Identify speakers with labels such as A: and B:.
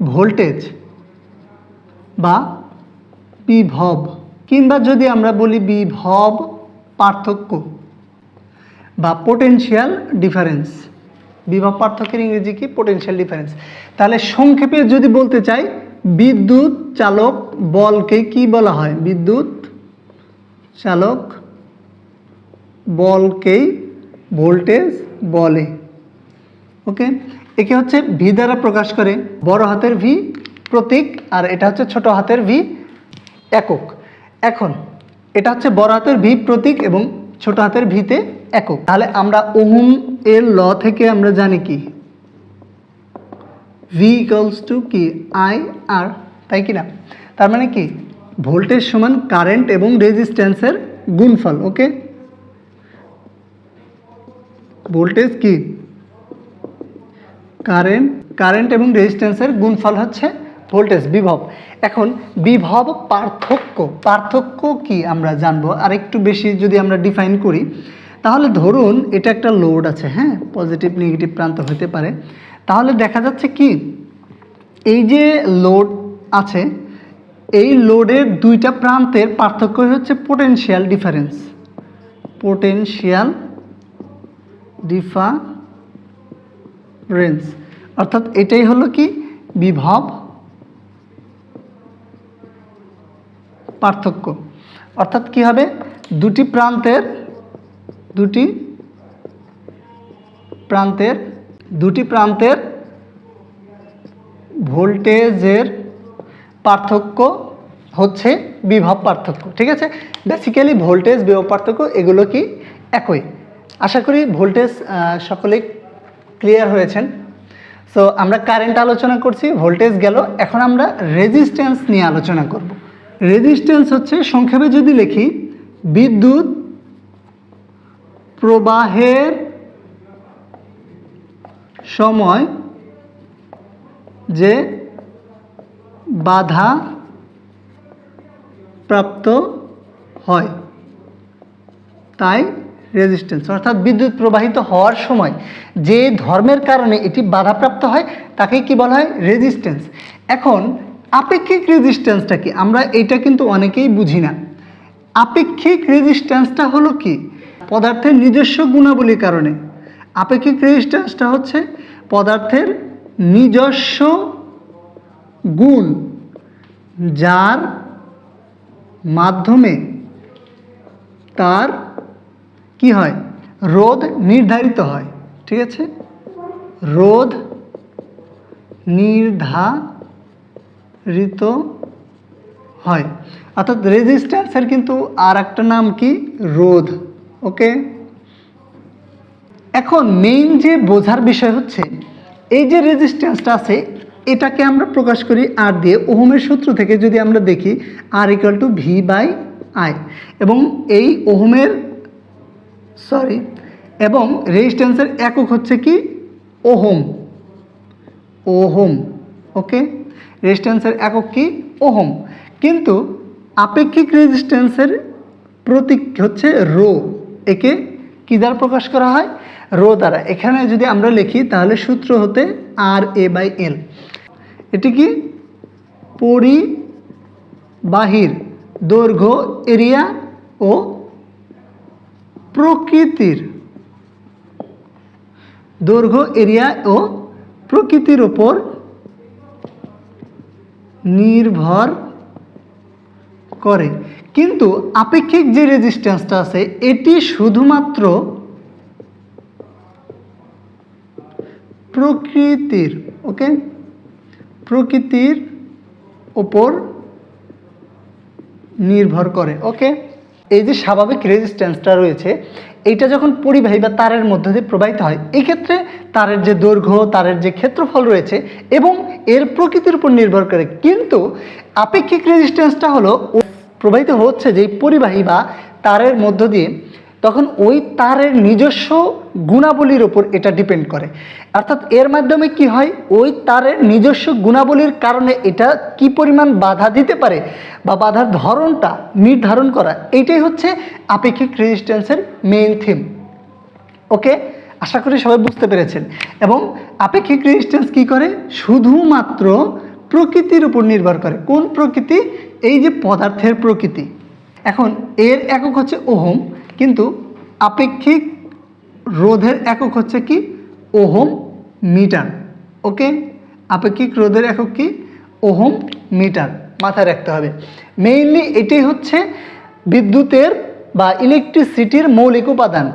A: Voltage বা বিভব, কিংবা যদি আমরা বলি বিভব পার্থক্য বা পোটেনশিয়াল ডিফারেন্স বিভব পার্থক্যের ইংরেজি কি? পোটেনশিয়াল ডিফারেন্স তাহলে সংক্ষেপে যদি বলতে চাই, বিদ্যুৎ চালক বলকে কি বলা হয়? বিদ্যুৎ চালক বলকেই ভোল্টেজ বলে। ওকে একে হচ্ছে ভি দ্বারা প্রকাশ করে, বড় হাতের ভি প্রতীক, আর এটা হচ্ছে ছোট হাতের ভি একক। এখন, এটা হচ্ছে বড় হাতের ভি প্রতীক এবং ছোট হাতের ভিতে একক। তাহলে আমরা ওহুম এর ল থেকে আমরা জানি কি? ভি ইকলস টু কি? আই আর তাই কি না তার মানে কি? ভোল্টেজ সমান কারেন্ট এবং রেজিস্ট্যান্সের গুণফল ওকে ভোল্টেজ কি? কারেন্ট কারেন্ট এবং রেজিস্ট্যান্সের গুণফল হচ্ছে ভোল্টেজ বিভব। এখন বিভব পার্থক্য পার্থক্য কি আমরা জানব? আর একটু বেশি যদি আমরা ডিফাইন করি, তাহলে ধরুন এটা একটা লোড আছে হ্যাঁ? পজিটিভ নেগেটিভ প্রান্ত হতে পারে। তাহলে দেখা যাচ্ছে কি, এই যে লোড আছে, এই লোডের দুইটা প্রান্তের পার্থক্য হচ্ছে পোটেনশিয়াল ডিফারেন্স পোটেনশিয়াল ডিফারেন্স অর্থাৎ এটাই হলো কি? বিভব পার্থক্য। অর্থাৎ কি হবে? দুটি প্রান্তের দুটি প্রান্তের দুটি প্রান্তের ভোল্টেজের পার্থক্য হচ্ছে বিভব পার্থক্য। ঠিক আছে? বেসিক্যালি ভোল্টেজ, বিভব পার্থক্য এগুলো কি? একই। আশা করি ভোল্টেজ সকলেই ক্লিয়ার হয়েছেন। সো আমরা কারেন্ট আলোচনা করছি ভোল্টেজ গেল। এখন আমরা রেজিস্ট্যান্স নিয়ে আলোচনা করব। রেজিস্ট্যান্স হচ্ছে, সংক্ষেপে যদি লিখি, বিদ্যুৎ প্রবাহের সময় যে বাধা প্রাপ্ত হয়। তাই রেজিস্ট্যান্স অর্থাৎ বিদ্যুৎ প্রবাহিত হওয়ার সময় যে ধর্মের কারণে এটি বাধাপ্রাপ্ত হয় তাকে কি বলা হয় রেজিস্ট্যান্স এখন, আপেক্ষিক রেজিস্ট্যান্সটা কি? আমরা এটা কিন্তু অনেকেই বুঝি না। আপেক্ষিক রেজিস্ট্যান্সটা হলো কি? পদার্থের নিজস্ব গুণাবলীর কারণে। আপেক্ষিক রেজিস্ট্যান্সটা হচ্ছে পদার্থের নিজস্ব গুণ যার মাধ্যমে তার কি হয়? রোধ নির্ধারিত হয়। ঠিক আছে? রোধ নির্ধারিত হয়। অর্থাৎ রেজিস্ট্যান্সের কিন্তু আর একটা নাম কি? রোধ। ওকে এখন মেইন যে বোঝার বিষয় হচ্ছে, এই যে রেজিস্ট্যান্সটা আছে, এটাকে আমরা প্রকাশ করি আর দিয়ে। ওহমের সূত্র থেকে যদি আমরা দেখি R equal to V by I এবং এই ওহমের সরি এবং রেজিস্ট্যান্সের একক হচ্ছে কি? ওহম ওহম ওকে রেজিস্ট্যান্সের একক কি? ওহম কিন্তু আপেক্ষিক রেজিস্ট্যান্সের প্রতীক হচ্ছে রো একে কী দ্বারা প্রকাশ করা হয়? রো দ্বারা। এখানে যদি আমরা লিখি, তাহলে সূত্র হতে আর এ বাই এল এটি কি? পরিবাহীর দৈর্ঘ্য এরিয়া ও প্রকৃতির। দৈর্ঘ্য, এরিয়া ও প্রকৃতির ওপর নির্ভর করে। কিন্তু আপেক্ষিক যে রেজিস্ট্যান্সটা আছে, এটি শুধুমাত্র প্রকৃতির ওকে প্রকৃতির ওপর নির্ভর করে ওকে এই যে স্বাভাবিক রেজিস্ট্যান্সটা রয়েছে, এইটা যখন পরিবাহী বা তারের মধ্য দিয়ে প্রবাহিত হয় এই ক্ষেত্রে তারের যে দৈর্ঘ্য, তারের যে ক্ষেত্রফল রয়েছে এবং এর প্রকৃতির উপর নির্ভর করে। কিন্তু আপেক্ষিক রেজিস্ট্যান্সটা হলো, প্রবাহিত হচ্ছে যে পরিবাহী বা তারের মধ্য দিয়ে তখন ওই তারের নিজস্ব গুণাবলীর ওপর এটা ডিপেন্ড করে। অর্থাৎ এর মাধ্যমে কি হয়? ওই তারের নিজস্ব গুণাবলীর কারণে এটা কি পরিমাণ বাধা দিতে পারে বা বাধার ধরনটা নির্ধারণ করা, এইটাই হচ্ছে আপেক্ষিক রেজিস্ট্যান্সের মেইন থিম ওকে আশা করি সবাই বুঝতে পেরেছেন। এবং আপেক্ষিক রেজিস্ট্যান্স কি করে? শুধুমাত্র প্রকৃতির উপর নির্ভর করে। কোন প্রকৃতি? এই যে পদার্থের প্রকৃতি। এখন এর একক হচ্ছে ওহম। কিন্তু আপেক্ষিক রোধের একক হচ্ছে কি? Ohm metre. ওকে? আপেক্ষিক রোধের একক কি? Ohm metre. মাথায় রাখতে হবে। মেইনলি এটি হচ্ছে বিদ্যুতের বা ইলেকট্রিসিটির মৌলিক উপাদান।